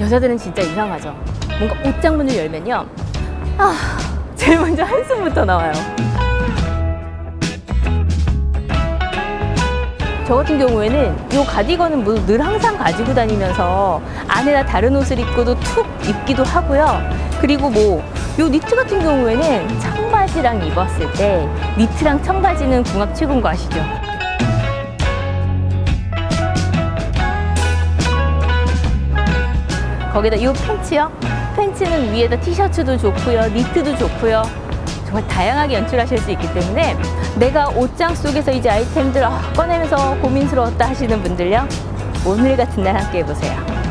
여자들은 진짜 이상하죠. 뭔가 옷장문을 열면요. 아, 제일 먼저 한숨부터 나와요. 저 같은 경우에는 이 가디건은 뭐 늘 항상 가지고 다니면서 안에다 다른 옷을 입고도 툭 입기도 하고요. 그리고 뭐요 니트 같은 경우에는 청바지랑 입었을 때 니트랑 청바지는 궁합 최고인 거 아시죠? 거기다 이 팬츠요. 팬츠는 위에다 티셔츠도 좋고요, 니트도 좋고요. 정말 다양하게 연출하실 수 있기 때문에 내가 옷장 속에서 이제 아이템들 아, 꺼내면서 고민스러웠다 하시는 분들요. 오늘 같은 날 함께 해보세요.